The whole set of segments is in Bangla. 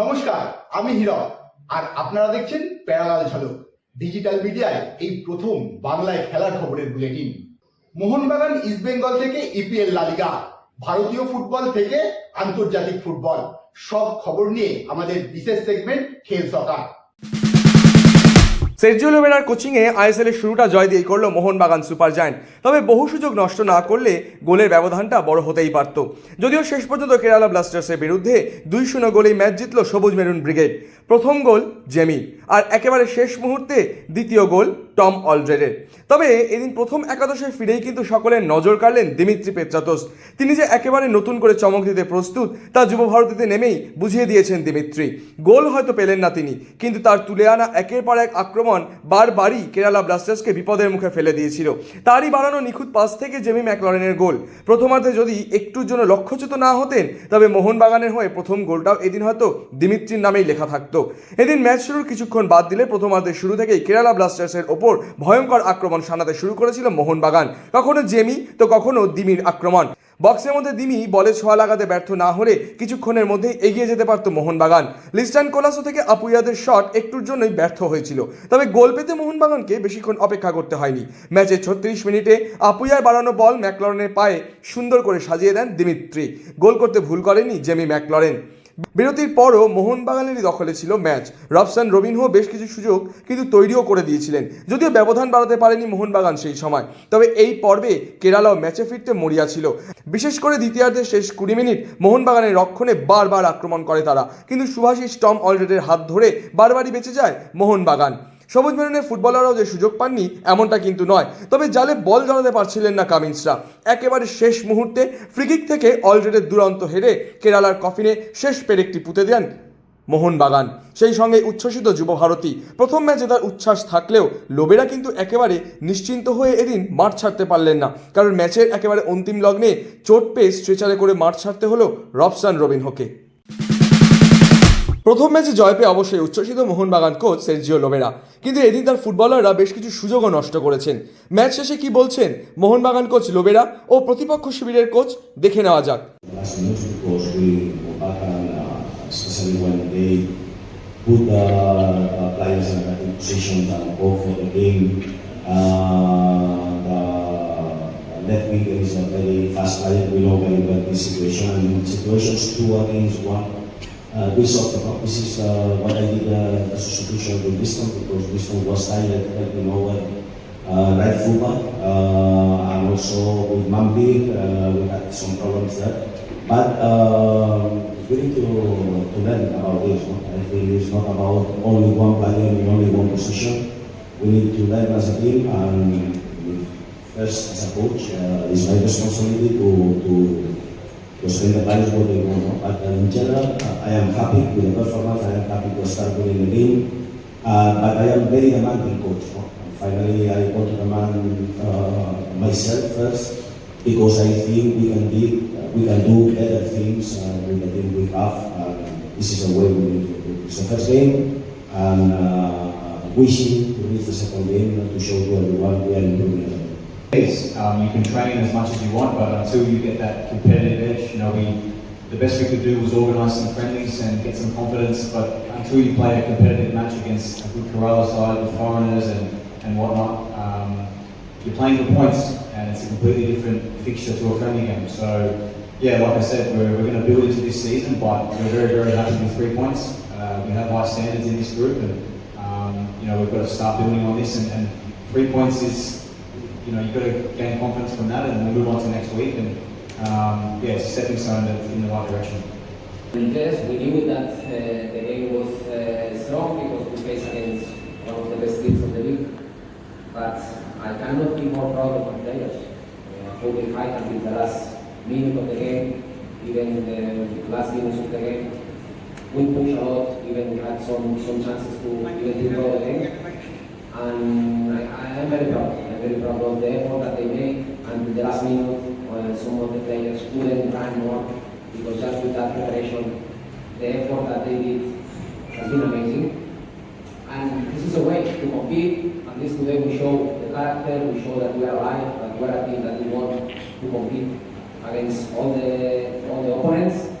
নমস্কার, আমি হিরক আর আপনারা দেখছেন প্যারালাল ঝলক। ডিজিটাল মিডিয়ায় এই প্রথম বাংলায় খেলার খবরের বুলেটিন। মোহনবাগান ইস্ট বেঙ্গল থেকে ইপিএল লালিগা ভারতীয় ফুটবল থেকে আন্তর্জাতিক ফুটবল। সব খবর নিয়ে আমাদের বিশেষ সেগমেন্ট খেল সকার। সের্জিও লোবেরার কোচিংয়ে আইএসএল এর শুরুটা জয় দিয়ে করল মোহনবাগান সুপার জায়ান্ট। তবে বহু সুযোগ নষ্ট না করলে গোলের ব্যবধানটা বড় হতেই পারত। যদিও শেষ পর্যন্ত কেরালা ব্লাস্টার্সের বিরুদ্ধে দুই শূন্য গোলেই ম্যাচ জিতল সবুজ মেরুন ব্রিগেড। প্রথম গোল জেমি আর একেবারে শেষ মুহূর্তে দ্বিতীয় গোল টম অলড্রেডের। তবে এদিন প্রথম একাদশে ফিরেই কিন্তু সকলের নজর কাড়লেন দিমিত্রি পেত্রাতোস তিনি যে একেবারে নতুন করে চমক দিতে প্রস্তুত, তা যুব ভারতীতে নেমেই বুঝিয়ে দিয়েছেন দিমিত্রি। গোল হয়তো পেলেন না তিনি, কিন্তু তার তুলে আনা একের পর এক আক্রমণ বারবারই কেরালা ব্লাস্টার্সকে বিপদের মুখে ফেলে দিয়েছিল। তারই বাড়ানো নিখুঁত পাস থেকে জেমি ম্যাকলরেনের গোল। প্রথমার্ধে যদি একটুর জন্য লক্ষ্যচ্যুত না হতেন, তবে মোহনবাগানের হয়ে প্রথম গোলটাও এদিন হয়তো দিমিত্রির নামেই লেখা থাকতো। এদিন ম্যাচ শুরুর কিছুক্ষণ বাদ দিলে প্রথমার্ধের শুরু থেকেই কেরালা ব্লাস্টার্সের ওপর ভয়ঙ্কর আক্রমণ সানাতে শুরু করেছিল মোহনবাগান। কখনো জেমি, তো কখনো দিমির আক্রমণ। বক্সের মধ্যে দিমি বলে ছোঁয়া লাগাতে ব্যর্থ না হলে কিছুক্ষণের মধ্যে এগিয়ে যেতে পারত মোহনবাগান। লিস্টান কোলাসো থেকে আপুইয়াদের শট একটুর জন্যই ব্যর্থ হয়েছিল। তবে গোল পেতে মোহনবাগানকে বেশিক্ষণ অপেক্ষা করতে হয়নি। ম্যাচের ছত্রিশ মিনিটে আপুইয়ার বাড়ানো বল ম্যাকলরেনের পায়ে সুন্দর করে সাজিয়ে দেন দিমিত্রি। গোল করতে ভুল করেনি জেমি ম্যাকলরেন। বিরতির পরও মোহনবাগানেরই দখলে ছিল ম্যাচ। রবসান রবিনহো বেশ কিছু সুযোগ কিন্তু তৈরিও করে দিয়েছিলেন। যদিও ব্যবধান বাড়াতে পারেনি মোহনবাগান সেই সময়। তবে এই পর্বে কেরালাও ম্যাচে ফিরতে মরিয়া ছিল। বিশেষ করে দ্বিতীয়ার্ধের শেষ কুড়ি মিনিট মোহনবাগানের রক্ষণে বারবার আক্রমণ করে তারা। কিন্তু সুভাষিস টম অলরেডের হাত ধরে বারবারই বেঁচে যায় মোহনবাগান। সবুজ মেরুনের ফুটবলাররাও যে সুযোগ পাননি, এমনটা কিন্তু নয়। তবে জালে বল জড়াতে পারছিলেন না কামিন্সরা। একেবারে শেষ মুহূর্তে ফ্রিকিক থেকে অলরেডের দুরন্ত হেরে কেরালার কফিনে শেষ পেরেকটি পুঁতে দেন মোহনবাগান। সেই সঙ্গে উচ্ছ্বসিত যুব ভারতী। প্রথম ম্যাচে তার উচ্ছ্বাস থাকলেও লোবেরা কিন্তু একেবারে নিশ্চিন্ত হয়ে এদিন মাঠ ছাড়তে পারলেন না। কারণ ম্যাচের একেবারে অন্তিম লগ্নে চোট পেয়ে স্ট্রেচারে করে মাঠ ছাড়তে হলো রবসান রবিনহোকে। প্রথম ম্যাচে জয় পেয়ে অবশ্যই উচ্ছ্বসিত মোহনবাগান কোচ সেরজিও লোবেরা কিন্তু এদিন তার ফুটবলাররা বেশ কিছু সুযোগও নষ্ট করেছেন ম্যাচ শেষে কি বলছেন মোহনবাগান কোচ লোবেরা ও প্রতিপক্ষ শিবিরের কোচ দেখে নেওয়া যাক situation. I mean, situations two against one. Uh, this of the this is uh, what I did uh, the substitution with Biston because Biston was tired helping over uh, right fullback uh, and also with Mambi uh, we had some problems there. But uh, we need to, to learn about this. No? I think it's not about only one player in only one position. We need to learn as a team and first as a coach, uh, it's my responsibility to, to, to explain the players what they want. No? But uh, in general, uh, I am happy with the performance. I am happy to start winning the game. Uh, but I am very demanding coach. No? Finally, I want to demand uh, myself first because I think we can be, we can do better things uh, with the team we have. And this is the way we need to do. It's the first game, and uh, wishing to reach the second game to show to everyone we are improving. Um, you can train as much as you want, but until you get that competitive edge, you know, we, the best we could do was organise some friendlies and get some confidence, but until you play a competitive match against a good Kerala side with foreigners and, and whatnot, um, you're playing for points, and it's a completely different fixture to a friendly game. So, yeah, like I said, we're, we're going to build into this season, but we're very, very happy with three points. Uh, we have high standards in this group, and um, you know we've got to start building on this. And, and three points is you know, you've got to gain confidence from that and then move on to next week. And um, yeah, it's a stepping stone in the right direction. Yes, we knew that uh, the game was uh, strong because we faced against one of the best teams of the league. But I cannot be more proud of my players. Uh, how they fight until the last minute of the game, even the last minutes of the game. We pushed a lot, even had some, some chances to even to the game. And I am very proud. Very proud of the effort that they made until the last minute when some of the players couldn't run more because just with that preparation, the effort that they did has been amazing. And this is a way to compete, and this today we show the character, we show that we are alive, that we are a team that we want to compete against all the all the opponents,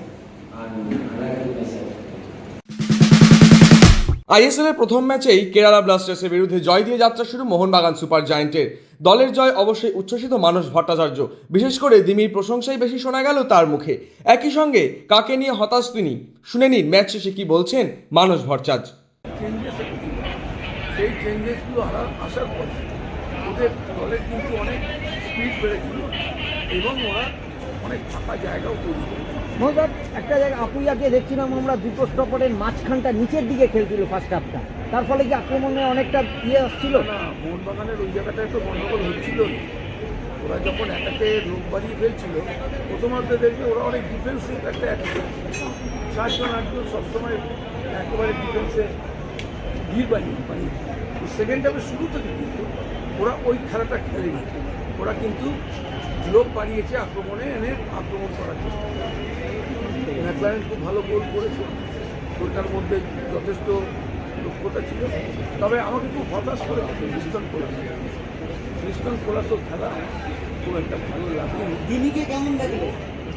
ISL এর প্রথম ম্যাচেই কেরালা ব্লাস্টার্সের বিরুদ্ধে জয় দিয়ে যাত্রা শুরু মোহনবাগান সুপার জায়েন্টের। দলের জয় অবশ্যই উচ্ছ্বসিত মানস ভট্টাচার্য। বিশেষ করে দিমির প্রশংসাই বেশি শোনা গেল তার মুখে। একই সঙ্গে কাকে নিয়ে হতাশ তিনি? শুনে নিন ম্যাচ শেষে কি বলছেন মানস ভট্টাচার্য। সেই চেঞ্জেসগুলো আসার পর ওদের দলের কিন্তু অনেক স্পিড বেড়েছিল এবং ওরা অনেক ফাঁকা জায়গাও তৈরি মহোদয় একটা জায়গায় আপুইয়াকে দেখছিলাম আমরা দুটো স্টপারের মাঝখানটা নিচের দিকে খেলছিল ফার্স্ট হাফটা তার ফলে কি আক্রমণে অনেকটা ইয়ে আসছিল? না মোহনবাগানের ওই জায়গাটায় তো গণ্ডগোল হচ্ছিল। ওরা যখন অ্যাটাকে লোক বাড়িয়ে ফেলছিল প্রথমার্ধে দেখবে ওরা অনেক ডিফেন্সিভ একটা অ্যাটাক সাতজন, আটজন সবসময় একেবারে ডিফেন্সে ভিড় বানিয়ে বানিয়েছে সেকেন্ড হাফে শুরু থেকে কিন্তু ওরা ওই খেলাটা খেলেনি। ওরা কিন্তু লোক বাড়িয়েছে আক্রমণে এনে আক্রমণ করার চেষ্টা ম্যাকলারেন খুব ভালো গোল করেছে। গোলটার মধ্যে যথেষ্ট দক্ষতা ছিল। তবে আমাকে খুব হতাশ করে ক্রিস্টন কোলাস ক্রিস্টন কোলাসও খেলা খুব একটা ভালো লাগেনি। দিদিকে কেমন দেখল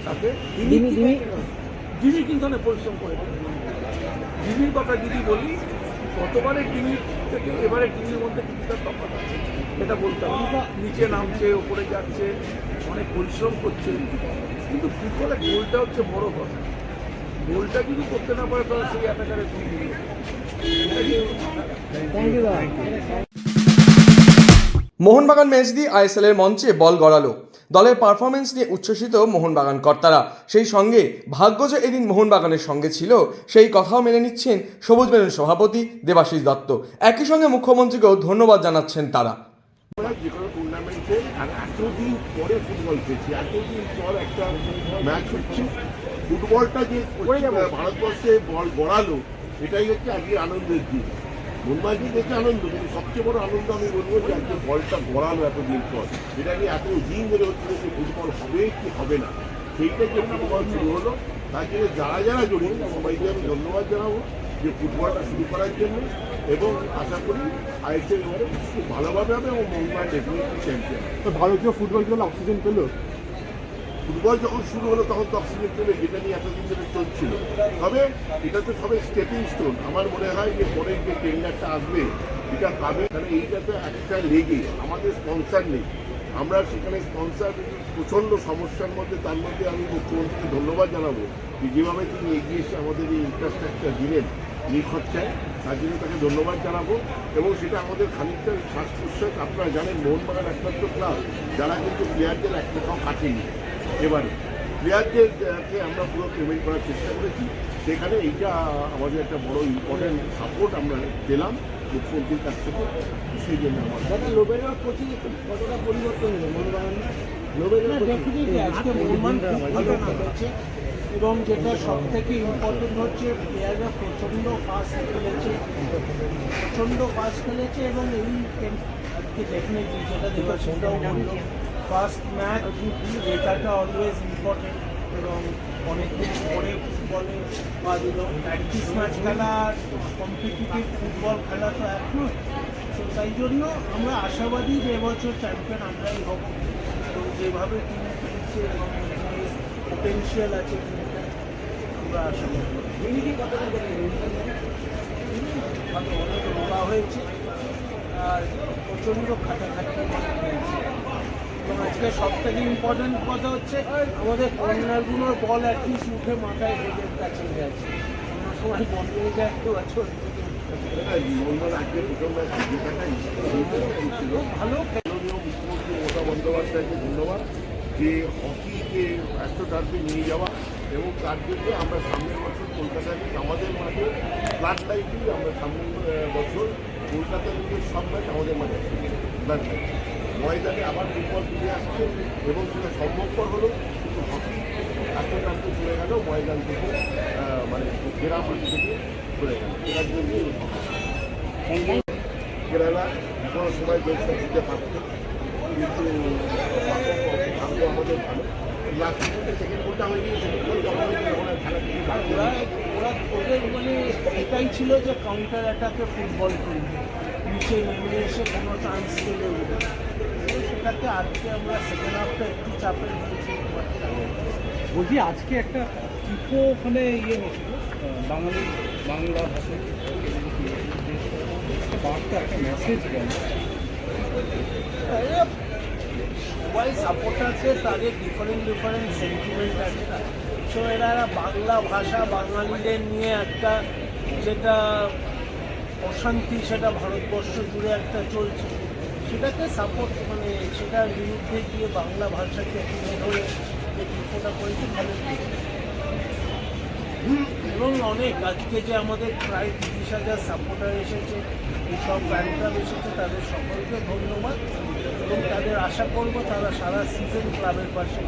তাকে দিদি দিদি দিদি কিন্তু অনেক পরিশ্রম করে। দিদির কথা যদি বলি গতবারের টিভির থেকে এবারে টিভির মধ্যে কিছুটা তফাৎ আছে। এটা বলতে হবে। নিচে নামছে ওপরে যাচ্ছে অনেক পরিশ্রম করছে। কিন্তু ফুটবলে গোলটা হচ্ছে বড় কথা। গোলটা যদি করতে না পারে তাহলে সেই অ্যাটাকারের মোহনবাগান ম্যাচ দিয়ে আইএসএল এর মঞ্চে বল গড়ালো। দলের পারফরমেন্স নিয়ে উচ্ছ্বসিত মোহনবাগান কর্তারা। সেই সঙ্গে ভাগ্য যে এদিন মোহনবাগানের সঙ্গে ছিল সেই কথাও মেনে নিচ্ছেন সবুজ মেরুন সভাপতি দেবাশিস দত্ত। একই সঙ্গে মুখ্যমন্ত্রীকেও ধন্যবাদ জানাচ্ছেন তারা আমরা যে কোনো টুর্নামেন্টে আর এতদিন পরে ফুটবল খেলছি এতদিন পর একটা ম্যাচ হচ্ছে। ফুটবলটা যে ভারতবর্ষে বল গড়ালো এটাই হচ্ছে আজকে আনন্দের দিন। মুম্বাইকে দেখে আনন্দ কিন্তু সবচেয়ে বড় আনন্দ আমি বলব যে আজকে বলটা গড়ালো এতদিন পর। এটা নিয়ে এত দিন ধরে হচ্ছিল যে ফুটবল হবে কি হবে না সেইটা যে ফুটবল শুরু হলো তার জন্য যারা যারা জড়িত সবাইকে আমি ধন্যবাদ জানাব। যে ফুটবলটা শুরু করার জন্য এবং আশা করি আইএসএল এবারে খুব ভালোভাবে হবে এবং মুম্বাই ডেফিনেটলি চ্যাম্পিয়ন ভারতীয় ফুটবল খেলা অক্সিজেন পেল? ফুটবল যখন শুরু হলো তখন তো অক্সিজেন পেলে যেটা নিয়ে এতদিন ধরে চলছিল। তবে এটা তো সবে স্টেপিং স্টোন আমার মনে হয় যে পরের যে টেন্ডারটা আসবে এটা পাবে। কারণ এইটাতে একটা লেগে আমাদের স্পন্সার নেই। আমরা সেখানে স্পন্সার প্রচণ্ড সমস্যার মধ্যে তার মধ্যে আমি মুখ্যমন্ত্রীকে ধন্যবাদ জানাব যে যেভাবে তিনি এগিয়ে এসে আমাদের এই ইনফ্রাস্ট্রাকচার দিলেন। নিখরচায় তার জন্য তাকে ধন্যবাদ জানাব এবং সেটা আমাদের খানিকটা শ্বাস প্রশ্বাস আপনারা জানেন মোহনবাগান একমাত্র ক্লাব যারা কিন্তু প্লেয়ারদের এক টাকাও কাটেনি। এবারে প্লেয়ারদেরকে আমরা পুরো পেমেন্ট করার চেষ্টা করেছি। সেখানে এইটা আমাদের একটা বড় ইম্পর্টেন্ট সাপোর্ট আমরা পেলাম মুখ্যমন্ত্রীর কাছ থেকে। সেই জন্য আমার দাদা কোচিং কতটা পরিবর্তন হলো? মোহনবাগান লোবেরোর এবং যেটা সব থেকে ইম্পর্টেন্ট হচ্ছে প্লেয়াররা প্রচণ্ড ফাস্ট খেলেছে। প্রচণ্ড ফাস্ট খেলেছে এবং এই ডেফিনেটলি যেটা দেওয়া সেটাও বলল ফার্স্ট ম্যাচ জেতাটা অলওয়েজ ইম্পর্টেন্ট এবং অনেকদিন পরে ফুটবলে বা দিল। প্র্যাকটিস ম্যাচ খেলা কম্পিটিটিভ ফুটবল খেলা তো এক নয়। তো তাই জন্য আমরা আশাবাদী যে এবছর চ্যাম্পিয়ন আমরাই হব। তো যেভাবে টিম খেলছে এবং পোটেন্সিয়াল আছে আমরা করি। দিদি কতটা হয়েছে আর প্রচণ্ড খাটাখাটি হয়েছে। এবং আজকে সব থেকে ইম্পর্টেন্ট কথা হচ্ছে আমাদের কর্নারগুলোর বল অ্যাটলিস্ট উঠে মাথায় হেডের কাছে গেছে অন্য সময় বন্ধ হয়ে যায় একটু বছর ভালো। মুখ্যমন্ত্রী মমতা বন্দ্যোপাধ্যায়কে ধন্যবাদ। যে হকিকে রাষ্ট্রটার্ফে নিয়ে যাওয়া এবং তার জন্য আমরা সামনের বছর কলকাতায় আমাদের মাঠে ফ্লাড লাইটেই আমরা সামনের বছর কলকাতা লিগের সব ম্যাচ আমাদের মাঠে ফ্লাড লাইট ময়দানে আবার ফুটবল ফিরে আসছে এবং সেটা সম্ভবপর হলো কিন্তু হকি রাষ্ট্রটার্ফে চলে গেল ময়দান থেকে মানে গ্রাম থেকে চলে গেল। এটার জন্য কেরালা কোনো সময় দেশ দিতে পারত? কিন্তু ভাগ্য আমাদের ভালো। লাস্ট সেকেন্ড গোলটা সেকেন্ড গোল যখন হয়েছে তখন আর খেলা ওরা ওরা ওদের মানে এটাই ছিল যে কাউন্টার অ্যাটাকে ফুটবল খেলবে। নিচে নেমে এসে কোনো চান্স পেলে সেটাকে আজকে আমরা সেকেন্ড হাফটা একটু চাপে দিয়েছি বলছি আজকে একটা টিপো ওখানে ইয়ে হয়েছিল আহ, বাঙালি বাংলা ভাষা বার্তা একটা মেসেজ সবাই সাপোর্টারদের তাদের ডিফারেন্ট ডিফারেন্ট সেন্টিমেন্ট আছে না। সো এরা বাংলা ভাষা বাঙালিদের নিয়ে একটা যেটা অশান্তি, সেটা ভারতবর্ষ জুড়ে একটা চলছে। সেটাকে সাপোর্ট মানে সেটার বিরুদ্ধে গিয়ে বাংলা ভাষাকে তুলে ধরে যে গল্পটা করেছে ভালো এবং অনেক, আজকে যে আমাদের প্রায় তিরিশ হাজার সাপোর্টার এসেছে এইসব ক্লাব এসেছে, তাদের সকলকে ধন্যবাদ। এবং তাদের আশা করব তারা সারা সিজন ক্লাবের পাশে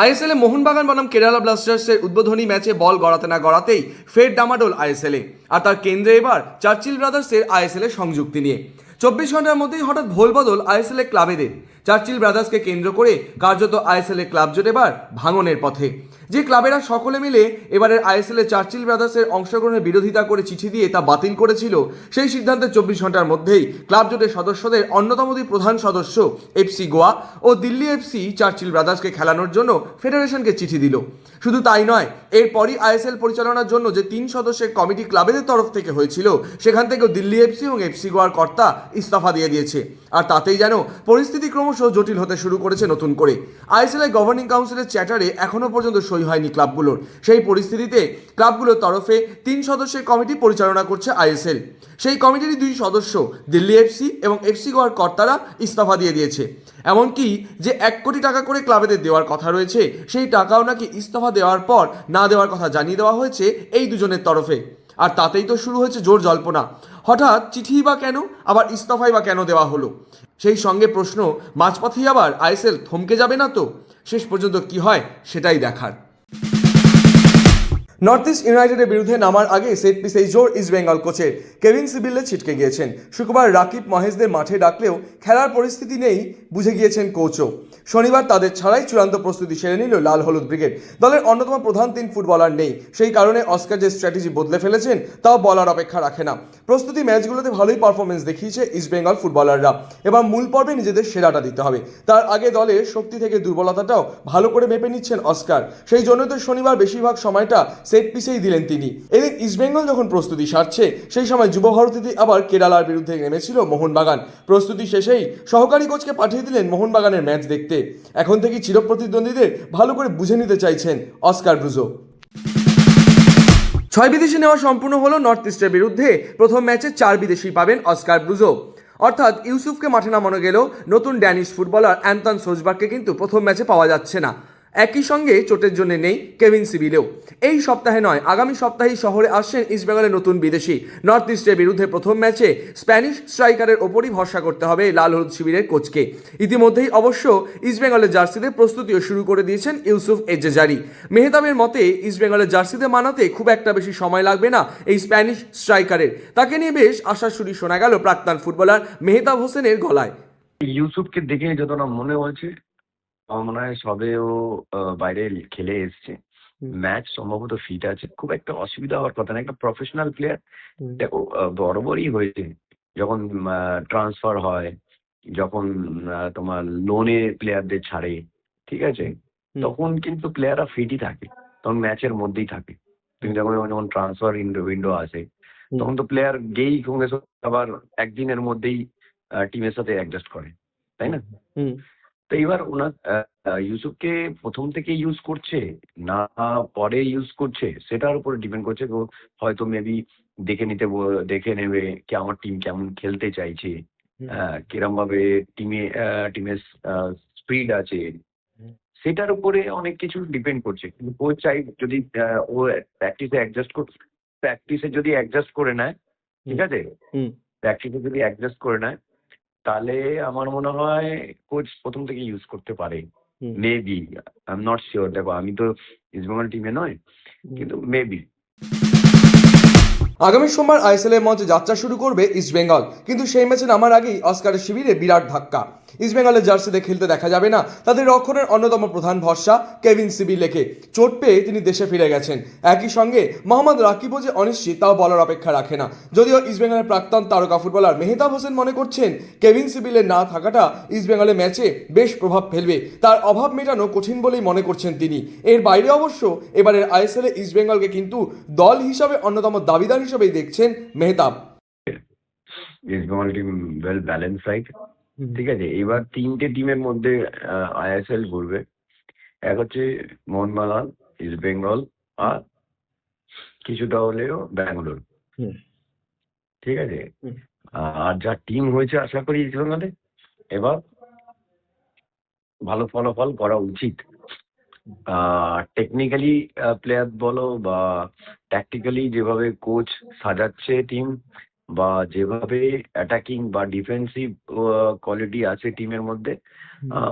আইএসএলে মোহনবাগান বনাম কেরালা ব্লাস্টার্সের উদ্বোধনী ম্যাচে বল গড়াতে না গড়াতেই ফের ডামাডোল আইএসএলে। আর তার কেন্দ্রে এবার চার্চিল ব্রাদার্সের আইএসএলে সংযুক্তি নিয়ে। চব্বিশ ঘণ্টার মধ্যেই হঠাৎ ভোল বদল আইএসএলে ক্লাবেদের। চার্চিল ব্রাদার্সকে কেন্দ্র করে কার্যত আইএসএলে ক্লাব জোট এবার ভাঙনের পথে। যে ক্লাবেরা সকলে মিলে এবারের আইএসএলে চার্চিল ব্রাদার্সের অংশগ্রহণের বিরোধিতা করে চিঠি দিয়ে তা বাতিল করেছিল, সেই সিদ্ধান্তে চব্বিশ ঘণ্টার মধ্যেই ক্লাব জোটের সদস্যদের অন্যতম প্রধান সদস্য এফসি গোয়া ও দিল্লি এফসি চার্চিল ব্রাদার্সকে খেলানোর জন্য ফেডারেশনকে চিঠি দিল। শুধু তাই নয়, এরপরই আইএসএল পরিচালনার জন্য যে তিন সদস্যের কমিটি ক্লাবেদের তরফ থেকে হয়েছিল, সেখান থেকেও দিল্লি এফসি এবং এফসি গোয়ার কর্তা ইস্তফা দিয়ে দিয়েছে। আর তাতেই যেন পরিস্থিতি ক্রমশ জটিল হতে শুরু করেছে নতুন করে। আইএসএল গভর্নিং কাউন্সিলের চ্যাটারে এখনও পর্যন্ত সই হয়নি ক্লাবগুলোর। সেই পরিস্থিতিতে ক্লাবগুলোর তরফে তিন সদস্যের কমিটি পরিচালনা করছে আইএসএল। সেই কমিটির দুই সদস্য, দিল্লি এফসি এবং এফসি গোয়ার কর্তারা ইস্তফা দিয়ে দিয়েছে। এমনকি যে এক কোটি টাকা করে ক্লাবেদের দেওয়ার কথা রয়েছে, সেই টাকাও নাকি ইস্তফা দেওয়ার পর না দেওয়ার কথা জানিয়ে দেওয়া হয়েছে এই দুজনের তরফে। আর তাতেই তো শুরু হয়েছে জোর জল্পনা। হঠাৎ চিঠি বা কেন? আবার ইস্তফাই বা কেন দেওয়া হলো? সেই সঙ্গে প্রশ্ন, মাঝপথেই আবার আইএসএল থমকে যাবে না তো? শেষ পর্যন্ত কি হয় সেটাই দেখার। নর্থ ইস্ট ইউনাইটেডের বিরুদ্ধে নামার আগে সেট পিসেই জোর ইস্ট বেঙ্গল কোচের কেভিন সিবিলে ছিটকে গিয়েছেন। শুক্রবার রাকিব মহেশদের মাঠে ডাকলেও খেলার পরিস্থিতি নেই বুঝে গিয়েছেন কোচও শনিবার তাদের ছাড়াই চূড়ান্ত প্রস্তুতি সেরে নিল লাল হলুদ ব্রিগেড। দলের অন্যতম প্রধান তিন ফুটবলার নেই। সেই কারণে অস্কার যে স্ট্র্যাটেজি বদলে ফেলেছেন, তাও বলার অপেক্ষা রাখে না। প্রস্তুতি ম্যাচগুলোতে ভালোই পারফরমেন্স দেখিয়েছে ইস্ট বেঙ্গল ফুটবলাররা এবার মূল পর্বে নিজেদের সেরাটা দিতে হবে। তার আগে দলের শক্তি থেকে দুর্বলতাটাও ভালো করে মেপে নিচ্ছেন অস্কার। সেই জন্য তো শনিবার বেশিরভাগ সময়টা সেট পিসেই দিলেন তিনি। এদিন ইস্টবেঙ্গল যখন প্রস্তুতি সারছে, সেই সময় যুব ভারতীতে আবার কেরালার বিরুদ্ধে নেমেছিল মোহনবাগান। প্রস্তুতি শেষেই সহকারী কোচকে পাঠিয়ে দিলেন মোহনবাগানের ম্যাচ দেখতে। এখন থেকেই চিরপ্রতিদ্বন্দ্বীদের ভালো করে বুঝে নিতে চাইছেন অস্কার ব্রুজো। ছয় বিদেশি নেওয়া সম্পূর্ণ হলো নর্থ ইস্টের বিরুদ্ধে। প্রথম ম্যাচে চার বিদেশি পাবেন অস্কার ব্রুজো। অর্থাৎ ইউসুফকে মাঠে নামানো গেলেও নতুন ড্যানিশ ফুটবলার অ্যান্টন সোজবার্গকে কিন্তু প্রথম ম্যাচে পাওয়া যাচ্ছে না। একই সঙ্গে চোটের জন্য নেই কেভিন সিবিলেও। এই সপ্তাহে নয়, আগামী সপ্তাহেই শহরে আসছেন ইস্টবেঙ্গলের নতুন বিদেশি। নর্থ ইস্টের বিরুদ্ধে প্রথম ম্যাচে স্প্যানিশ স্ট্রাইকারের ওপরই ভরসা করতে হবে লাল হলুদ শিবিরের কোচকে। ইতিমধ্যেই অবশ্য ইস্টবেঙ্গলের জার্সিতে প্রস্তুতিও শুরু করে দিয়েছেন ইউসুফ এজেজারি। মেহতাবের মতে ইস্টবেঙ্গলের জার্সিতে মানাতে খুব একটা বেশি সময় লাগবে না এই স্প্যানিশ স্ট্রাইকারের। তাকে নিয়ে বেশ আশার সুরি শোনা গেল প্রাক্তন ফুটবলার মেহতাব হোসেনের গলায়। ইউসুফকে দেখে যতটা মনে হয়েছে আমার মনে হয় সবে ও আহ, বাইরে খেলে এসছে। ম্যাচ সম্ভবত ফিট আছে। খুব একটা অসুবিধা হওয়ার কথা না একটা প্রফেশনাল প্লেয়ার দেখো আহ, বরাবরই হয়েছে। যখন ট্রান্সফার হয় যখন আহ, তোমার লোনে প্লেয়ারদের ছাড়ে ঠিক আছে? তখন কিন্তু প্লেয়াররা ফিটই থাকে। তখন ম্যাচের মধ্যেই থাকে। তুমি যখন যখন ট্রান্সফার উইন্ডো উইন্ডো আসে তখন তো প্লেয়ার গেই সঙ্গে সঙ্গে আবার একদিনের মধ্যেই টিমের সাথে অ্যাডজাস্ট করে। তাই না? তো এবার ওনার ইউসুফকে প্রথম থেকে ইউজ করছে না পরে ইউজ করছে সেটার উপরে ডিপেন্ড করছে। হয়তো মেবি দেখে নিতে দেখে নেবে কি আমার টিম কেমন খেলতে চাইছে কিরম ভাবে টিমে টিমের স্পিড আছে। সেটার উপরে অনেক কিছু ডিপেন্ড করছে। কিন্তু কোচ চাই যদি ও প্র্যাকটিসে অ্যাডজাস্ট প্র্যাকটিসে যদি অ্যাডজাস্ট করে নেয় ঠিক আছে। প্র্যাকটিসে যদি অ্যাডজাস্ট করে নেয় তাহলে আমার মনে হয় কোচ প্রথম থেকে ইউজ করতে পারে। Maybe I am not sure দেখো আমি তো ইস্ট ইস্টবেঙ্গল টিমে নয় কিন্তু মেবি আগামী সোমবার আইএসএল এর মঞ্চে যাত্রা শুরু করবে ইস্টবেঙ্গল কিন্তু সেই ম্যাচে নামার আগেই অস্কারের শিবিরে বিরাট ধাক্কা। ইস্টবেঙ্গলের জার্সিতে খেলতে দেখা যাবে না। তাদের রক্ষণের অন্যতম প্রধান ভরসা কেভিন সিবি লেকে চোট পেয়ে তিনি দেশে ফিরে গেছেন। একই সঙ্গে মোহাম্মদ রাকিবও যে অনিশ্চিত, তাও বলার অপেক্ষা রাখে না। যদিও ইস্টবেঙ্গলের প্রাক্তন তারকা ফুটবলার মেহতাব হোসেন মনে করছেন, কেভিন সিবিলের না থাকাটা ইস্টবেঙ্গলের ম্যাচে বেশ প্রভাব ফেলবে। তার অভাব মেটানো কঠিন বলেই মনে করছেন তিনি। এর বাইরে অবশ্য এবারের আইএসএল ইস্টবেঙ্গলকে কিন্তু দল হিসাবে অন্যতম দাবিদার হিসেবেই দেখছেন Mehtab. East Bengal team well balance side ঠিক আছে এবার তিনটে টিমের মধ্যে আইএসএল ঘুরবে। এক হচ্ছে মোহনবাগান ইস্ট বেঙ্গল আর কিছুটা হলেও ব্যাঙ্গালোর। হুম। ঠিক আছে? আর যা টিম হয়েছে আশা করি ইস্ট বেঙ্গলে এবার ভালো ফলাফল করা উচিত। টেকনিক্যালি প্লেয়ার বলো বা ট্যাকটিক্যালি যেভাবে কোচ সাজাচ্ছে টিম বা যেভাবে অ্যাটাকিং বা ডিফেন্সিভ কোয়ালিটি আছে টিমের মধ্যে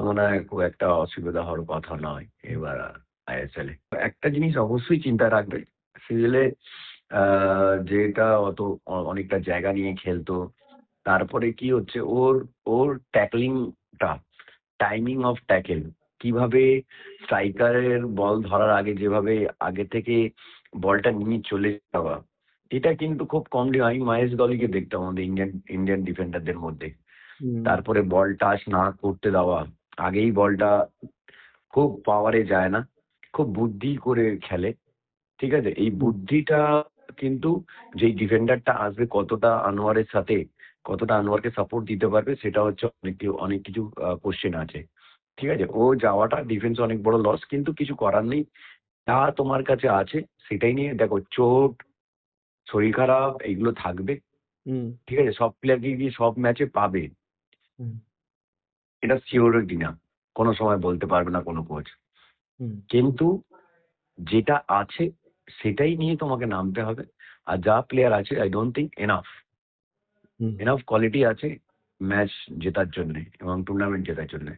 মনে হয় খুব একটা অসুবিধা হওয়ার কথা নয় এবার আইএসএল এ। একটা জিনিস অবশ্যই চিন্তা রাখবে সিজলে যেটা অত অনেকটা জায়গা নিয়ে খেলতো তারপরে কি হচ্ছে ওর ওর ট্যাকলিংটা টাইমিং অফ ট্যাকেল কীভাবে স্ট্রাইকারের বল ধরার আগে যেভাবে আগে থেকে বলটা নিয়ে চলে যাওয়া এটা কিন্তু খুব কম আমি মহেশ দলিকে দেখতাম আমাদের ইন্ডিয়ান ইন্ডিয়ান ডিফেন্ডারদের মধ্যে। তারপরে বল টাচ না করতে দেওয়া আগেই বলটা খুব পাওয়ারে যায় না খুব বুদ্ধি করে খেলে ঠিক আছে? এই বুদ্ধিটা কিন্তু যেই ডিফেন্ডারটা আসবে কতটা আনোয়ারের সাথে কতটা আনোয়ারকে সাপোর্ট দিতে পারবে সেটা হচ্ছে অনেক অনেক কিছু কোশ্চেন আছে। ঠিক আছে? ও যাওয়াটা ডিফেন্স অনেক বড় লস কিন্তু কিছু করার নেই। যা তোমার কাছে আছে সেটাই নিয়ে দেখো চোট শরীর খারাপ এইগুলো থাকবে। ঠিক আছে? সব প্লেয়ারকে গিয়ে সব ম্যাচে পাবে। এটা সিওরিটি না কোনো সময় বলতে পারবে না কোনো কোচ কিন্তু যেটা আছে সেটাই নিয়ে তোমাকে নামতে হবে। আর যা প্লেয়ার আছে I don't think enough. Enough quality আছে ম্যাচ জেতার জন্য এবং টুর্নামেন্ট জেতার জন্য।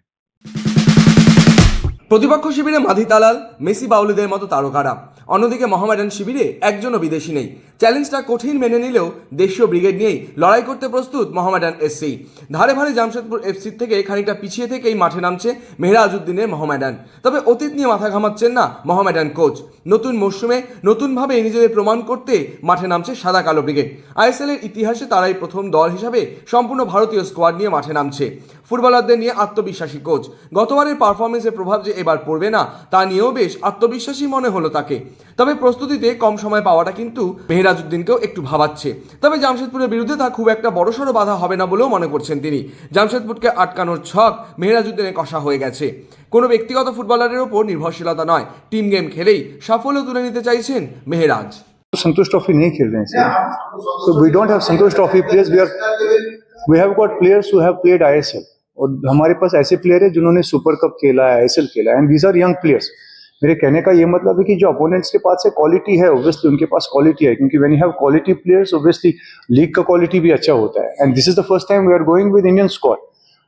প্রতিপক্ষ শিবিরে মাধি তালাল মেসি বাউলিদের মতো তারকারা। অন্যদিকে মহামেডান শিবিরে একজনও বিদেশি নেই। চ্যালেঞ্জটা কঠিন মেনে নিলেও দেশীয় ব্রিগেড নিয়েই লড়াই করতে প্রস্তুত মহামেডান এসসি। ধারে ভারে জামশেদপুর এফসি থেকে খানিকটা পিছিয়ে থেকেই মাঠে নামছে মেহরাজউদ্দিনের মোহামেডান। তবে অতীত নিয়ে মাথা ঘামাচ্ছেন না মহামেডান কোচ। নতুন মরশুমে নতুনভাবে নিজেদের প্রমাণ করতে মাঠে নামছে সাদা কালো ব্রিগেড। আইএসএল এর ইতিহাসে তারাই প্রথম দল হিসাবে সম্পূর্ণ ভারতীয় স্কোয়াড নিয়ে মাঠে নামছে। ফুটবলারদের নিয়ে আত্মবিশ্বাসী কোচ গতবারের পারফরমেন্সের প্রভাব যে এবার পড়বে না তা নিয়েও বেশ আত্মবিশ্বাসী মনে হলো তাকে তবে প্রস্তুতিতে কম সময় পাওয়াটা কিন্তু মেহরাজউদ্দিনকেও একটু ভাবাচ্ছে তবে জামশেদপুরের বিরুদ্ধে তা খুব একটা বড়সড় বাধা হবে না বলেও মনে করছেন তিনি জামশেদপুরকে আটকানোর ছক মেহরাজউদ্দিনের কষা হয়ে গেছে কোনো ব্যক্তিগত ফুটবলারের ওপর নির্ভরশীলতা নয় টিম গেম খেলেই সাফল্য তুলে নিতে চাইছেন মেহরাজ संतोष ट्रॉफी नहीं खेल रहे हैं इसलिए तो we don't have Santosh trophy players we are we have got players who have played ISL और हमारे पास ऐसे प्लेयर है जिन्होंने सुपर कप खेला है आईएसएल खेला है and these are young players मेरे कहने का ये मतलब है कि जो अपोनेंट्स के पास है क्वालिटी है ऑब्वियसली उनके पास क्वालिटी है, क्योंकि when you have quality players obviously league का क्वालिटी भी अच्छा होता है. And this is the first time we are going with Indian squad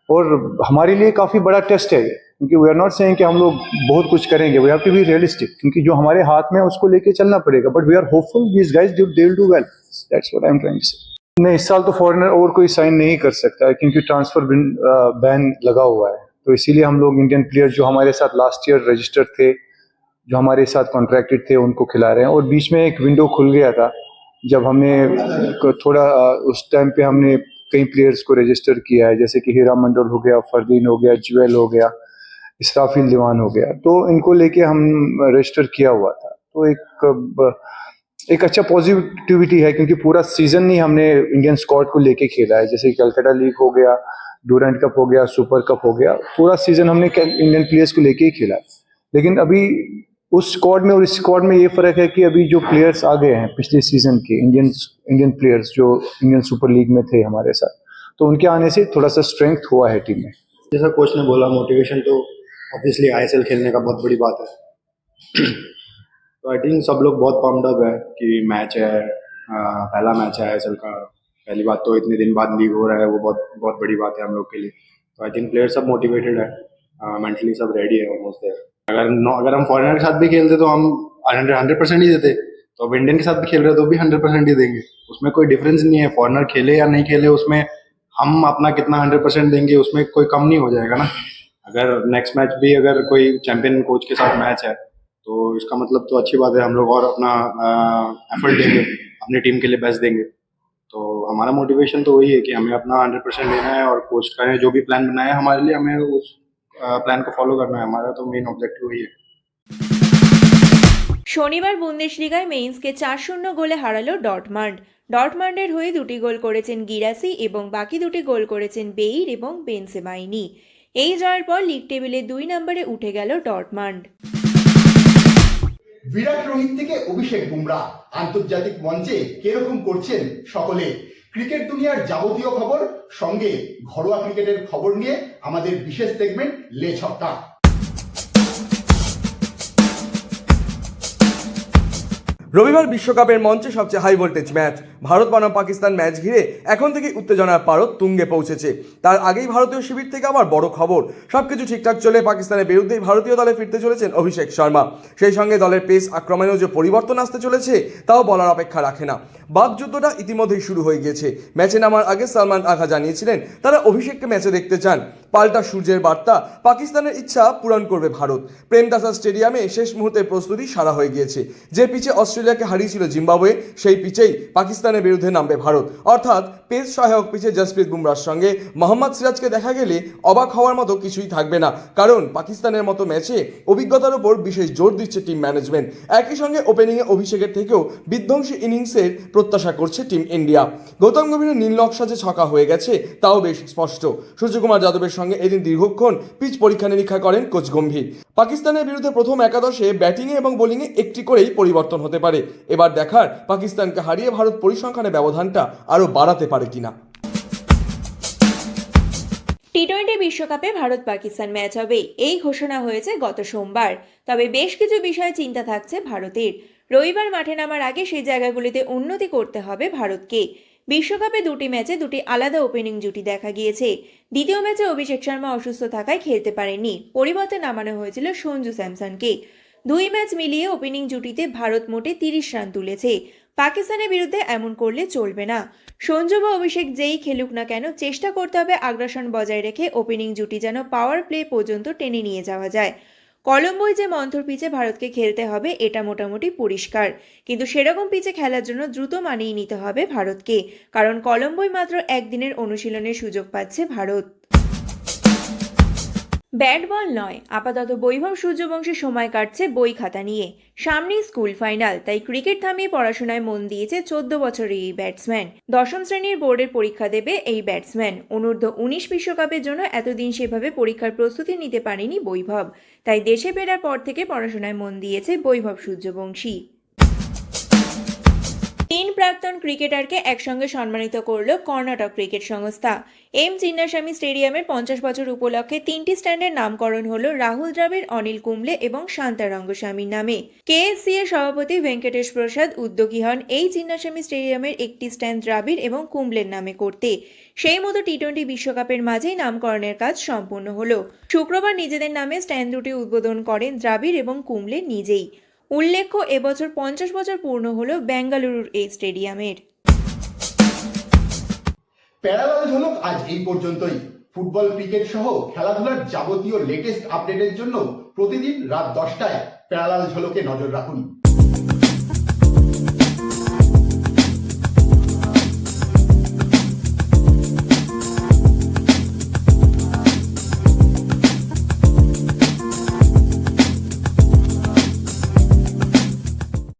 और हमारे लिए काफ़ी बड़ा टेस्ट है ये, क्योंकि वी आर नॉट सेइंग कि हम लोग बहुत कुछ करेंगे we have to be realistic क्योंकि जो हमारे हाथ में है उसको लेके चलना पड़ेगा but we are hopeful this guys they will do well that's what I am trying to say नहीं, इस साल तो फॉरेनर और कोई साइन नहीं कर सकता है, क्योंकि ट्रांसफ़र बैन लगा हुआ है। तो इसीलिए हम लोग इंडियन प्लेयर जो हमारे साथ लास्ट ईयर रजिस्टर्ड थे, जो हमारे साथ कॉन्ट्रैक्टेड थे, उनको खिला रहे हैं। और बीच में एक विंडो खुल गया था, जब हमने थोड़ा उस टाइम पे हमने कई प्लेयर्स को रजिस्टर किया है, जैसे कि हीरा मंडल हो गया फरदीन हो गया जुएल हो गया इसराफिल दीवान हो गया। तो इनको लेके हम रजिस्टर किया हुआ था। तो एक एक अच्छा पॉजिटिविटी है क्योंकि पूरा सीज़न ही हमने इंडियन स्क्वाड को लेके खेला है। जैसे कलकत्ता लीग हो गया डूरेंट कप हो गया सुपर कप हो गया, पूरा सीज़न हमने इंडियन प्लेयर्स को लेके ही खेला है। लेकिन अभी उस स्क्वाड में और इस स्क्वाड में ये फ़र्क है कि अभी जो प्लेयर्स आ गए हैं पिछले सीज़न के इंडियन इंडियन प्लेयर्स जो इंडियन सुपर लीग में थे हमारे साथ तो उनके आने से थोड़ा सा स्ट्रेंथ हुआ है टीम में। जैसा कोच ने बोला मोटिवेशन तो ऑब्वियसली आईएसएल खेलने का बहुत बड़ी बात है। तो आई थिंक सब लोग बहुत पम्ड अप है कि मैच है अ, पहला मैच है आईएसएल का। पहली बात तो इतने दिन बाद लीग हो रहा है वो बहुत बहुत बड़ी बात है हम लोग के लिए। तो आई थिंक प्लेयर सब मोटिवेटेड है। मेंटली सब रेडी है ऑलमोस्ट देयर अगर अगर हम फॉरेनर के साथ भी खेलते तो हम हंड्रेड हंड्रेड परसेंट ही देते। तो अब इंडियन के साथ भी खेल रहे तो भी हंड्रेड परसेंट ही देंगे। उसमें कोई डिफरेंस नहीं है फॉरनर खेले या नहीं खेले उसमें हम अपना कितना हंड्रेड परसेंट देंगे उसमें कोई कम नहीं हो जाएगा ना। अगर नेक्स्ट मैच भी अगर कोई चैंपियन कोच के साथ मैच है तो इसका मतलब तो अच्छी बात है हम लोग और अपना एफर्ट देंगे अपनी टीम के लिए बेस्ट देंगे तो हमारा मोटिवेशन तो वही है कि हमें अपना हंड्रेड परसेंट लेना है और कोच का ने जो भी प्लान बनाया है हमारे लिए हमें उस प्लान को फॉलो करना है हमारा तो मेन ऑब्जेक्टिव वही है শনিবার বুন্দেশলিগায় মেইন্সকে চার শূন্য গোলে হারালো ডটমান্ড ডটমান্ডের হয়ে দুটি গোল করেছেন গিরাসি এবং বাকি দুটি গোল করেছেন বেইর এবং বেনসেমাইনি এই জয়ের পর লিগ টেবিলে দুই নম্বরে উঠে গেল ডটমান্ড বিরাট রোহিত থেকে অভিষেক বুমরা। আন্তর্জাতিক মঞ্চে কীরকম করছেন সকলে? ক্রিকেট দুনিয়ার যাবতীয় খবর, সঙ্গে ঘরোয়া ক্রিকেটের খবর নিয়ে আমাদের বিশেষ সেগমেন্ট লে ছক্কা। রবিবার বিশ্বকাপের মঞ্চে সবচেয়ে হাই ভোল্টেজ ম্যাচ ভারত বনাম পাকিস্তান ম্যাচ ঘিরে এখন থেকে উত্তেজনার পারদ তুঙ্গে পৌঁছেছে। তার আগেই ভারতীয় শিবির থেকে আবার বড় খবর। সবকিছু ঠিকঠাক চলে পাকিস্তানের বিরুদ্ধেই ভারতীয় দলে ফিরতে চলেছেন অভিষেক শর্মা। সেই সঙ্গে দলের পেস আক্রমণেও যে পরিবর্তন আসতে চলেছে, তাও বলার অপেক্ষা রাখে না। বাকযুদ্ধটা ইতিমধ্যেই শুরু হয়ে গিয়েছে। ম্যাচে নামার আগে সালমান আঘা জানিয়েছিলেন, তারা অভিষেককে ম্যাচে দেখতে চান। পাল্টা সূর্যের বার্তা, পাকিস্তানের ইচ্ছা পূরণ করবে ভারত। প্রেমদাসা স্টেডিয়ামে শেষ মুহূর্তের প্রস্তুতি সারা হয়ে গিয়েছে। যে পিচে অস্ট্রেলিয়াকে হারিয়েছিল জিম্বাবুয়ে, সেই পিচেই পাকিস্তানের বিরুদ্ধে নামবে ভারত। অর্থাৎ পেস সহায়ক পিচে জসপ্রীত বুমরার সঙ্গে মোহাম্মদ সিরাজকে দেখা গেলে অবাক হওয়ার মতো কিছুই থাকবে না। কারণ পাকিস্তানের মতো ম্যাচে অভিজ্ঞতার উপর বিশেষ জোর দিচ্ছে টিম ম্যানেজমেন্ট। একই সঙ্গে ওপেনিংয়ে অভিষেকের থেকেও বিধ্বংসী ইনিংসের প্রত্যাশা করছে টিম ইন্ডিয়া। গৌতম গভীরের নীল নকশা যে ছকা হয়ে গেছে, তাও বেশ স্পষ্ট। সূর্যকুমার যাদবের সঙ্গে এদিন দীর্ঘক্ষণ পিচ পরীক্ষা নিরীক্ষা করেন কোচ গম্ভীর। পাকিস্তানের বিরুদ্ধে প্রথম একাদশে ব্যাটিংয়ে এবং বোলিংয়ে একটি করেই পরিবর্তন হতে পারে। এবার দেখার পাকিস্তানকে হারিয়ে ভারত পরিসংখ্যানে ব্যবধানটা আরও বাড়াতে পারে কিনা। টি টোয়েন্টি বিশ্বকাপে ভারত পাকিস্তান ম্যাচ হবে, এই ঘোষণা হয়েছে গত সোমবার। তবে বেশ কিছু বিষয়ে চিন্তা থাকছে ভারতের। রবিবার মাঠে নামার আগে সেই জায়গাগুলিতে উন্নতি করতে হবে ভারতকে। বিশ্বকাপে দুটি ম্যাচে দুটি আলাদা ওপেনিং জুটি দেখা গিয়েছে। দ্বিতীয় ম্যাচে অভিষেক শর্মা অসুস্থ থাকায় খেলতে পারেননি। পরিবর্তে নামানো হয়েছিল সঞ্জু স্যামসনকে। দুই ম্যাচ মিলিয়ে ওপেনিং জুটিতে ভারত মোটে তিরিশ রান তুলেছে। পাকিস্তানের বিরুদ্ধে এমন করলে চলবে না। সঞ্জু বা অভিষেক যেই খেলুক না কেন, চেষ্টা করতে হবে আগ্রাসন বজায় রেখে ওপেনিং জুটি যেন পাওয়ার প্লে পর্যন্ত টেনে নিয়ে যাওয়া যায়। কলম্বোয় যে মন্থর পিচে ভারতকে খেলতে হবে, এটা মোটামুটি পরিষ্কার। কিন্তু সেরকম পিচে খেলার জন্য দ্রুত মানিয়ে নিতে হবে ভারতকে, কারণ কলম্বোয় মাত্র একদিনের অনুশীলনের সুযোগ পাচ্ছে ভারত। ব্যাট বল নয়। আপাতত বৈভব সূর্যবংশী সময় কাটছে বই খাতা নিয়ে। সামনেই স্কুল ফাইনাল, তাই ক্রিকেট থামিয়ে পড়াশোনায় মন দিয়েছে চোদ্দ বছরের এই ব্যাটসম্যান। দশম শ্রেণির বোর্ডের পরীক্ষা দেবে এই ব্যাটসম্যান। অনূর্ধ্ব উনিশ বিশ্বকাপের জন্য এতদিন সেভাবে পরীক্ষার প্রস্তুতি নিতে পারেনি বৈভব। তাই দেশে ফেরার পর থেকে পড়াশোনায় মন দিয়েছে বৈভব সূর্যবংশী। তিন প্রাক্তন ক্রিকেটারকে একসঙ্গে সম্মানিত করল কর্ণাটক ক্রিকেট সংস্থা। এম চিন্নাস্বামী স্টেডিয়ামের পঞ্চাশ বছর উপলক্ষে তিনটি স্ট্যান্ডের নামকরণ হল রাহুল দ্রাবিড়, অনিল কুম্বলে এবং শান্তা রঙ্গস্বামীর নামে। কেএসসি এর সভাপতি ভেঙ্কটেশ প্রসাদ উদ্যোগী হন এই চিন্নাস্বামী স্টেডিয়ামের একটি স্ট্যান্ড দ্রাবিড় এবং কুম্বলের নামে করতে। সেই মতো টি টোয়েন্টি বিশ্বকাপের মাঝেই নামকরণের কাজ সম্পূর্ণ হল। শুক্রবার নিজেদের নামে স্ট্যান্ড দুটি উদ্বোধন করেন দ্রাবিড় এবং কুম্বলে নিজেই। উল্লেখ্য, এবছর পঞ্চাশ বছর পূর্ণ হল বেঙ্গালুরুর এই স্টেডিয়ামের। প্যারালাল ঝলক আজ এই পর্যন্তই। ফুটবল, ক্রিকেট সহ খেলাধুলার যাবতীয় লেটেস্ট আপডেটের জন্য প্রতিদিন রাত দশটায় প্যারালাল ঝলকে নজর রাখুন।